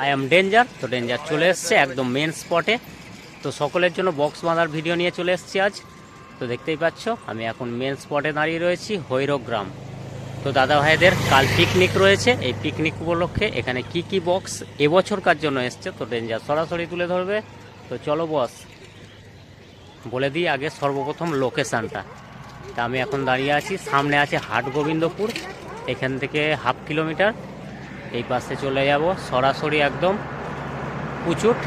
I am danger তো danger চলে এসছে, একদম মেন স্পটে তো সকলের জন্য বক্স বাঁধার ভিডিও নিয়ে চলে এসেছি আজ। তো দেখতেই পাচ্ছ, আমি এখন মেন স্পটে দাঁড়িয়ে রয়েছি হৈরক গ্রাম তো দাদা ভাইদের কাল পিকনিক রয়েছে, এই পিকনিক উপলক্ষে এখানে কি কি বক্স এবছরকার জন্য এসছে, তো ডেঞ্জার সরাসরি তুলে ধরবে। তো চলো বস বলে দিই আগে সর্বপ্রথম লোকেশানটা তা আমি এখন দাঁড়িয়ে আছি, সামনে আছে হাট গোবিন্দপুর এখান থেকে হাফ কিলোমিটার এই পাশে চলে যাব, সরাসরি একদম কুচুট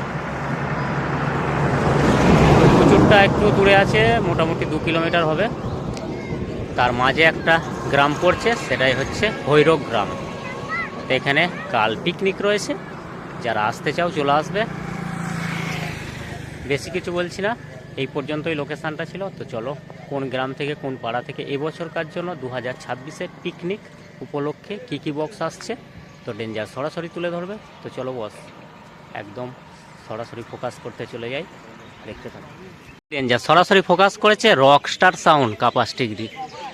কুচুটটা একটু দূরে আছে, মোটামুটি দু কিলোমিটার হবে। তার মাঝে একটা গ্রাম পড়ছে, সেটাই হচ্ছে ভৈরব গ্রাম। এখানে কাল পিকনিক রয়েছে। যারা আসতে চাও, চলে আসবে। বেশি কিছু বলছি না, এই পর্যন্তই লোকেশানটা ছিল। তো চলো, কোন গ্রাম থেকে, কোন পাড়া থেকে, এবছরকার জন্য দু হাজার পিকনিক উপলক্ষে কী কী বক্স আসছে? তো ডেঞ্জার সরাসরি তুলে ধরবে। তো চলো বস একদম সরাসরি ফোকাস করতে চলে যাই। দেখতে থাকো। ডেঞ্জার সরাসরি ফোকাস করেছে রক স্টার সাউন্ড কাপাস ডিগ্রি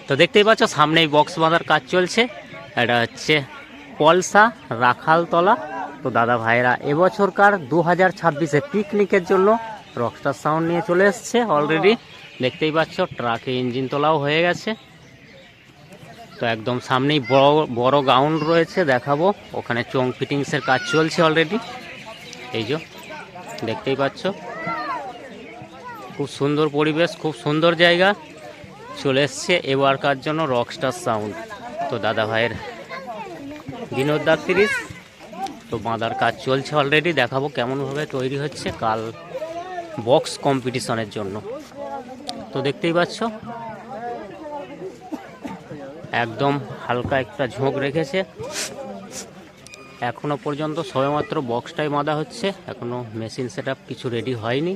তো দেখতেই পাচ্ছ, সামনেই বক্স বাঁধার কাজ চলছে। এটা হচ্ছে পলসা রাখালতলা। তো দাদা ভাইরা এবছরকার দু হাজার ছাব্বিশে পিকনিকের জন্য রকস্টার সাউন্ড নিয়ে চলে এসছে অলরেডি দেখতেই পাচ্ছ ট্রাকে ইঞ্জিন তোলাও হয়ে গেছে। তো একদম সামনেই বড় বড় গ্রাউন্ড রয়েছে, দেখাবো। ওখানে চোং ফিটিংসের কাজ চলছে অলরেডি এই যে, দেখতেই পাচ্ছ? খুব সুন্দর পরিবেশ, খুব সুন্দর জায়গা। চলে এসছে এবারকার জন্য রকস্টার সাউন্ড তো দাদা ভাইয়ের বিনোদার সিরিজ তো বাঁধার কাজ চলছে অলরেডি দেখাবো কেমনভাবে তৈরি হচ্ছে কাল বক্স কম্পিটিশনের জন্য। তো দেখতেই পাচ্ছ? একদম হালকা একটা ঝোঁক রেখেছে। এখনও পর্যন্ত সবেমাত্র বক্সটাই বাঁধা হচ্ছে। এখনও মেশিন সেট কিছু রেডি হয়নি।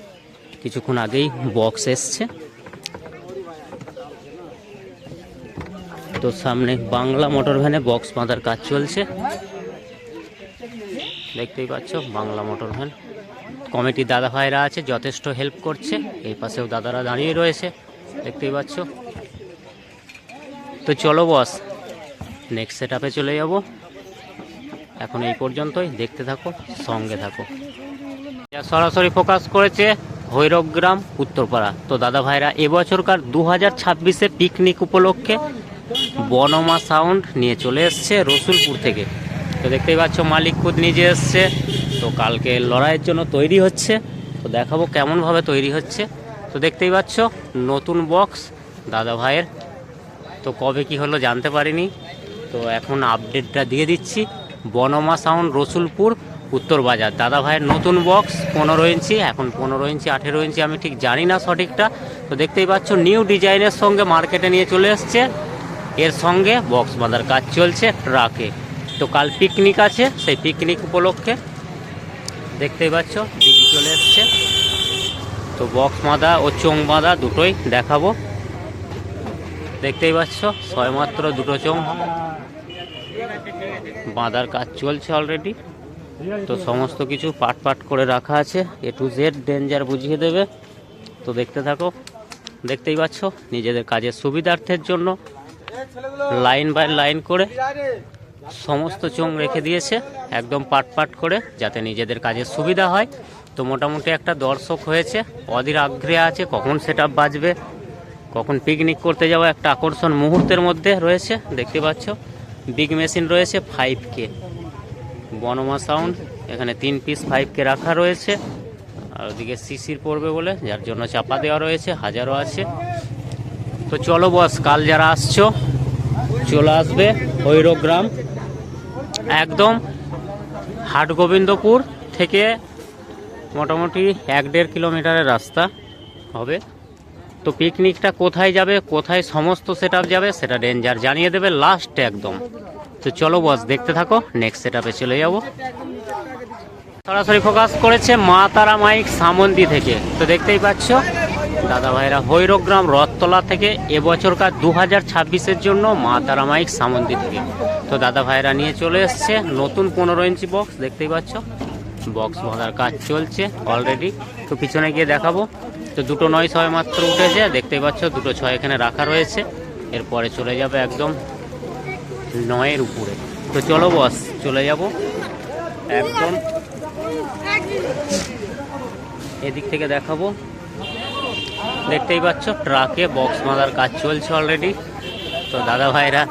কিছুক্ষণ আগেই বক্স এসছে। তো সামনে বাংলা মোটর ভ্যানে বক্স বাঁধার কাজ চলছে। দেখতেই পাচ্ছ, বাংলা মোটর ভ্যান। কমিটির দাদা ভাইরা আছে, যথেষ্ট হেল্প করছে। এই পাশেও দাদারা দাঁড়িয়ে রয়েছে। দেখতেই পাচ্ছ তো চলো বস। নেক্সট সেট চলে যাব। এখন এই পর্যন্তই। দেখতে থাকো, সঙ্গে থাকো। সরাসরি ফোকাস করেছে ভৈরবগ্রাম, উত্তরপাড়া। তো দাদা ভাইরা, এবছরকার দু হাজার ছাব্বিশে পিকনিক উপলক্ষে বনমা সাউন্ড নিয়ে চলে এসছে রসুলপুর থেকে। তো দেখতেই পাচ্ছ, মালিক খুদ নিজে এসছে। তো কালকে লড়াইয়ের জন্য তৈরি হচ্ছে। তো দেখাবো কেমনভাবে তৈরি হচ্ছে। তো দেখতেই পাচ্ছ, নতুন বক্স দাদা ভাইয়ের তো কবে কি হলো জানতে পারিনি। তো এখন আপডেটটা দিয়ে দিচ্ছি। বনমা সাউন্ড রসুলপুর, উত্তর বাজার। দাদা ভাইয়ের নতুন বক্স পনেরো ইঞ্চি, এখন পনেরো ইঞ্চি, আঠেরো ইঞ্চি, আমি ঠিক জানি না সঠিকটা। তো দেখতেই পাচ্ছ নিউ ডিজাইনের সঙ্গে মার্কেটে নিয়ে চলে এসছে। এর সঙ্গে বক্স বাঁধার কাজ চলছে ট্রাকে তো কাল পিকনিক আছে, সেই পিকনিক উপলক্ষে দেখতেই পাচ্ছ, দিদি চলে এসছে। তো বক্স বাঁধা ও চোং বাঁধা দুটোই দেখাবো। দেখতেই পাচ্ছ, ছয়মাত্র দুটো চোং বাঁধার কাজ চলছে অলরেডি তো সমস্ত কিছু পাট পাট করে রাখা আছে। এ টু জেড ডেঞ্জার বুঝিয়ে দেবে। তো দেখতে থাকো। দেখতেই পাচ্ছ, নিজেদের কাজের সুবিধার্থের জন্য লাইন বাই লাইন করে সমস্ত চোং রেখে দিয়েছে, একদম পাট পাট করে, যাতে নিজেদের কাজের সুবিধা হয়। তো মোটামুটি একটা দর্শক হয়েছে, অধীর আগ্রহে আছে, কখন সেটা বাজবে কখন পিকনিক করতে যাওয়া একটা আকর্ষণ মুহূর্তের মধ্যে রয়েছে, দেখতে পাচ্ছ। বিগ মেশিন রয়েছে ফাইভ কে বনমা সাউন্ড এখানে তিন পিস ফাইভ কে রাখা রয়েছে। আর ওদিকে শিশির পড়বে বলে, যার জন্য চাপা দেওয়া রয়েছে, হাজারও আছে। তো চলো বস কাল যারা আসছো, চলে আসবে হৈরগ্রাম। একদম হাট গোবিন্দপুর থেকে মোটামুটি এক দেড় কিলোমিটারের রাস্তা হবে। তো পিকনিকটা কোথায় যাবে, কোথায় সমস্ত সেট যাবে, সেটা ডেঞ্জার জানিয়ে দেবে লাস্টে একদম। তো চলো বস দেখতে থাকো নেক্সট সেট চলে যাব। সরাসরি ফোকাস করেছে মা তারা মাইক সামন্দি থেকে। তো দেখতেই পাচ্ছ, দাদা ভাইরা হৈরগ্রাম রথতলা থেকে এবছরকার দু হাজার ছাব্বিশের জন্য মা তারা মাইক সামন্দি থেকে। তো দাদা ভাইরা নিয়ে চলে এসছে, নতুন পনেরো ইঞ্চি বক্স দেখতেই পাচ্ছ। বক্স বাঁধার কাজ চলছে অলরেডি তো পিছনে গিয়ে দেখাবো। তো দুটো নয় ছয় মাত্র উঠেছে দেখতেই পাচ্ছ দুটো ছয় এখানে রাখা রয়েছে। এরপরে চলে যাবে একদম নয়ের উপরে। তো চলো বস চলে যাব। একদম এদিক থেকে দেখাবো। দেখতেই পাচ্ছ, ট্রাকে বক্স বাঁধার কাজ চলছে অলরেডি তো দাদা ভাইরা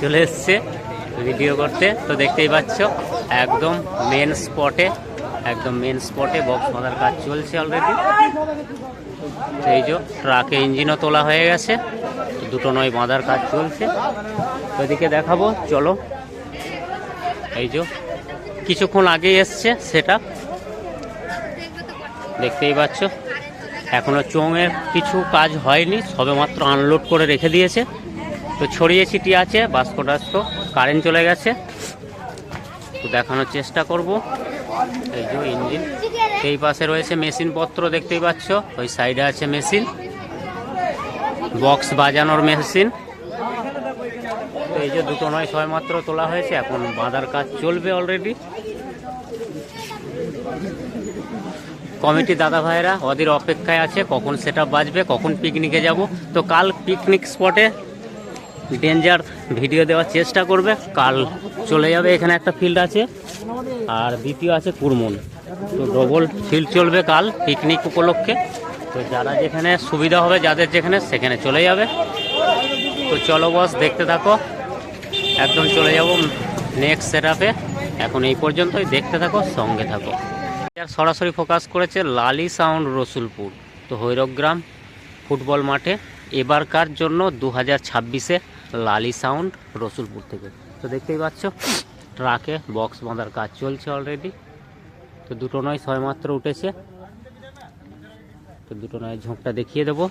চলে এসছে ভিডিও করতে। তো দেখতেই পাচ্ছ, একদম মেন স্পটে একদম মেন স্পটে বক্স বাঁধার কাজ চলছে অলরেডি এই যে ট্রাকে ইঞ্জিনও তোলা হয়ে গেছে, দুটো নয় বাঁধার কাজ চলছে। তো এদিকে দেখাবো, চলো। এই যে, কিছুক্ষণ আগেই এসছে সেটা। দেখতেই পাচ্ছ, এখনও চোঙের কিছু কাজ হয়নি সবে মাত্র আনলোড করে রেখে দিয়েছে। তো ছড়িয়ে ছিটিয়ে আছে বাস্কো টাস্কো কারেন্ট চলে গেছে। তো দেখানোর চেষ্টা করব। এই যে ইঞ্জিন। এই পাশে রয়েছে মেশিন পত্র, দেখতেই পাচ্ছ। ওই সাইডে আছে মেশিন। বক্স বাজানোর মেশিন। তো এই যে দুটো নয়, ছয় মাত্র তোলা হয়েছে। এখন বাঁধার কাজ চলবে অলরেডি কমিটি দাদা ভাইরা ওদের অপেক্ষায় আছে কখন সেটা বাজবে, কখন পিকনিকে যাব। তো কাল পিকনিক স্পটে ডেঞ্জার ভিডিও দেওয়ার চেষ্টা করবে। কাল চলে যাবে, এখানে একটা ফিল্ড আছে। আর দ্বিতীয় আছে কুরমুন। তো ডবল ফিল্ড চলবে কাল পিকনিক উপলক্ষে। তো যারা যেখানে সুবিধা হবে, যাদের যেখানে, সেখানে চলে যাবে। তো চলো বস দেখতে থাকো। একদম চলে যাব নেক্সট সেট এখন এই পর্যন্তই, দেখতে থাকো, সঙ্গে থাকো। আর সরাসরি ফোকাস করেছে লালি সাউন্ড রসুলপুর। তো হৈরগ্রাম ফুটবল মাঠে, এবারকার জন্য দু হাজার ছাব্বিশে লালি সাউন্ড রসুলপুর থেকে। তো দেখতেই পাচ্ছ, ট্রাকে বক্স বাঁধার কাজ চলছে অলরেডি তো দুটো নয়, ছয় মাত্র উঠেছে। তো দুটো নয় ঝোঁকটা দেখিয়ে দেবো।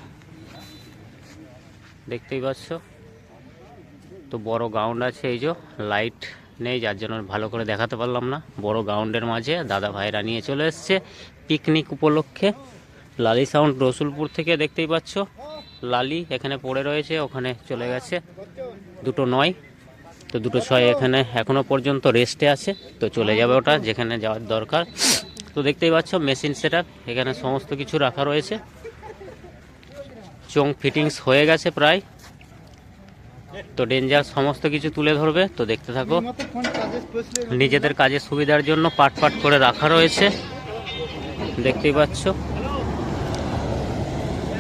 দেখতেই পাচ্ছ, তো বড় গ্রাউন্ড আছে এই যে লাইট নেই, যার জন্য ভালো করে দেখাতে পারলাম না। বড় গ্রাউন্ডের মাঝে দাদা ভাইরা নিয়ে চলে এসছে পিকনিক উপলক্ষে। লালি সাউন্ড রসুলপুর থেকে দেখতেই পাচ্ছ। লালি এখানে পড়ে রয়েছে, ওখানে চলে গেছে। দুটো নয়, তো দুটো ছয় এখানে এখনও পর্যন্ত রেস্টে আছে, তো চলে যাবে ওটা যেখানে যাওয়ার দরকার। তো দেখতেই পাচ্ছ মেশিন সেট এখানে সমস্ত কিছু রাখা রয়েছে। চোং ফিটিংস হয়ে গেছে প্রায়। তো ডেঞ্জার সমস্ত কিছু তুলে ধরবে, তো দেখতে থাকো। নিজেদের কাজের সুবিধার জন্য পাট পাট করে রাখা রয়েছে। দেখতেই পাচ্ছ।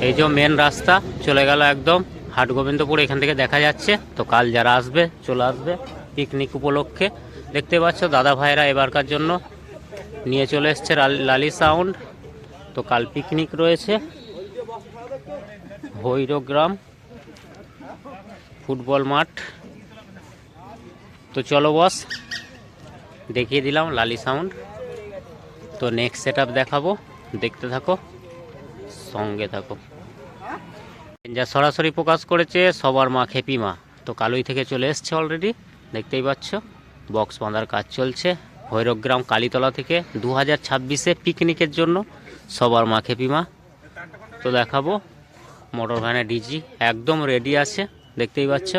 এই যে মেন রাস্তা, চলে গেল একদম হাট গোবিন্দপুর এখান থেকে দেখা যাচ্ছে। তো কাল যারা আসবে, চলে আসবে পিকনিক উপলক্ষে। দেখতে পাচ্ছ দাদা ভাইরা এবারকার জন্য নিয়ে চলে এসছে লাল- সাউন্ড তো কাল পিকনিক রয়েছে। ভৈরগ্রাম ফুটবল মাঠ। তো চলো বস দেখিয়ে দিলাম লালি সাউন্ড তো নেক্সট সেট দেখাবো। দেখতে থাকো। সঙ্গে থাকো। যা সরাসরি প্রকাশ করেছে সবার মা খেপি মা। তো কালুই থেকে চলে এসছে অলরেডি দেখতেই পাচ্ছ। বক্স বাঁধার কাজ চলছে। ভৈরবগ্রাম কালীতলা থেকে দু হাজার ছাব্বিশে পিকনিকের জন্য সবার মা খেপি মা। তো দেখাবো মোটর ভ্যানে ডিজি একদম রেডি আছে, দেখতেই পাচ্ছ।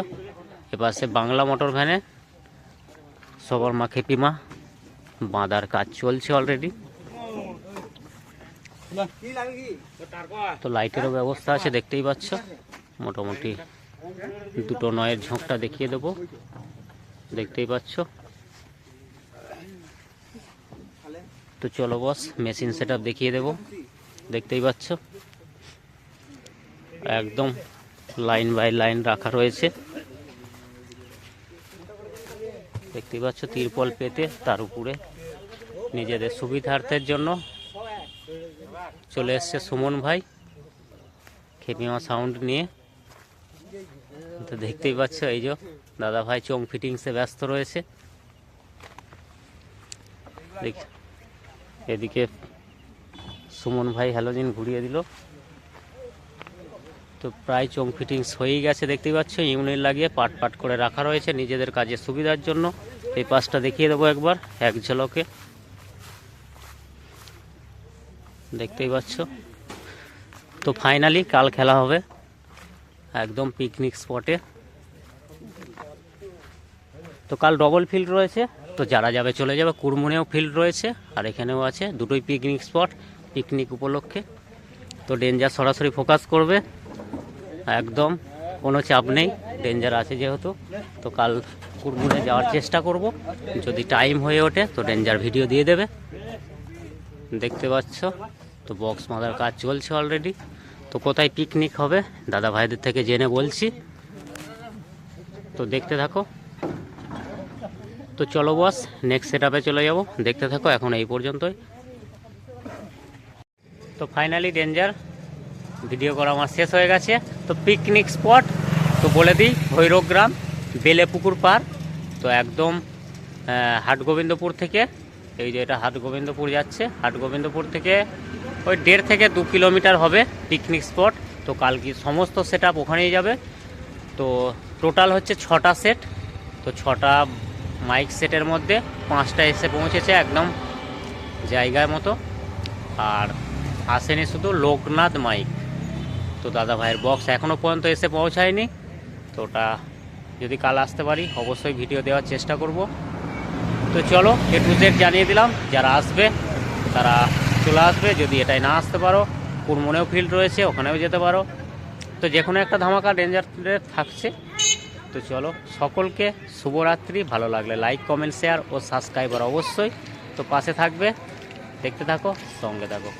এপাশে বাংলা মোটর ভ্যানে সবার মা খেপি মা। বাঁধার কাজ চলছে অলরেডি তো লাইটেরও ব্যবস্থা আছে, দেখতেই পাচ্ছ। মোটামুটি দুটো নয়ের ঝোঁকটা দেখিয়ে দেবো। দেখতেই পাচ্ছ। তো চলো বস, মেশিন সেট দেখিয়ে দেবো। দেখতেই পাচ্ছ। একদম লাইন বাই লাইন রাখা রয়েছে। দেখতেই পাচ্ছ, তিরপল পেতে, তার উপরে নিজেদের সুবিধার্থের জন্য চলে এসছে সুমন ভাই। খেপিমা সাউন্ড নিয়ে। তো দেখতেই পাচ্ছ এই যে দাদা ভাই চোং ফিটিংসে ব্যস্ত রয়েছে। এদিকে সুমন ভাই হ্যালোজিন ঘুরিয়ে দিল। তো প্রায় চোং ফিটিংস হয়েই গেছে, দেখতেই পাচ্ছ? ইউনিট লাগিয়ে পাট পাট করে রাখা রয়েছে নিজেদের কাজের সুবিধার জন্য। এই পাশটা দেখিয়ে দেবো একবার, এক ঝলকে। দেখতেই পাচ্ছ। তো ফাইনালি কাল খেলা হবে একদম পিকনিক স্পটে তো কাল ডবল ফিল্ড রয়েছে। তো যারা যাবে চলে যাবে। কুরমুনেও ফিল্ড রয়েছে। আর এখানেও আছে দুটোই পিকনিক স্পট পিকনিক উপলক্ষে। তো ডেঞ্জার সরাসরি ফোকাস করবে। একদম কোনো চাপ নেই। ডেঞ্জার আছে যেহেতু। তো কাল কুরমুনে যাওয়ার চেষ্টা করব। যদি টাইম হয়ে ওঠে তো ডেঞ্জার ভিডিও দিয়ে দেবে। দেখতে পাচ্ছ। তো বক্স মাদার কাজ চলছে অলরেডি তো কোথায় পিকনিক হবে? দাদা ভাইদের থেকে জেনে বলছি। তো দেখতে থাকো। তো চলো বস নেক্সট সেট চলে যাব। দেখতে থাকো এখন এই পর্যন্তই। তো ফাইনালি ডেঞ্জার ভিডিও করা আমার শেষ হয়ে গেছে। তো পিকনিক স্পট তো বলে দিই, ভৈরবগ্রাম, বেলেপুকুর পার। তো একদম হাটগোবিন্দপুর থেকে। এই যে এটা হাটগোবিন্দপুর যাচ্ছে। হাটগোবিন্দপুর থেকে ওই দেড় থেকে দু কিলোমিটার হবে পিকনিক স্পট তো কালকে সমস্ত সেট আপ ওখানেই যাবে। তো টোটাল হচ্ছে ছটা সেট তো ছটা মাইক সেটের মধ্যে পাঁচটা এসে পৌঁছেছে একদম জায়গার মতো। আর আসেনি শুধু লোকনাথ মাইক তো দাদা ভাইয়ের বক্স এখনও পর্যন্ত এসে পৌঁছায়নি। তো ওটা যদি কাল আসতে পারি, অবশ্যই ভিডিও দেওয়ার চেষ্টা করব। তো চলো এ টু জানিয়ে দিলাম, যারা আসবে, তারা চলে আসবে, যদি এটাই না আসতে পারো, কুরমনেও ফিল্ড রয়েছে, ওখানেও যেতে পারো। তো যে কোনো একটা ধামাকা ডেঞ্জার থাকছে। তো চলো, সকলকে শুভরাত্রি, ভালো লাগলে লাইক কমেন্ট শেয়ার ও সাবস্ক্রাইবার অবশ্যই। তো পাশে থাকবে, দেখতে থাকো, সঙ্গে থাকো।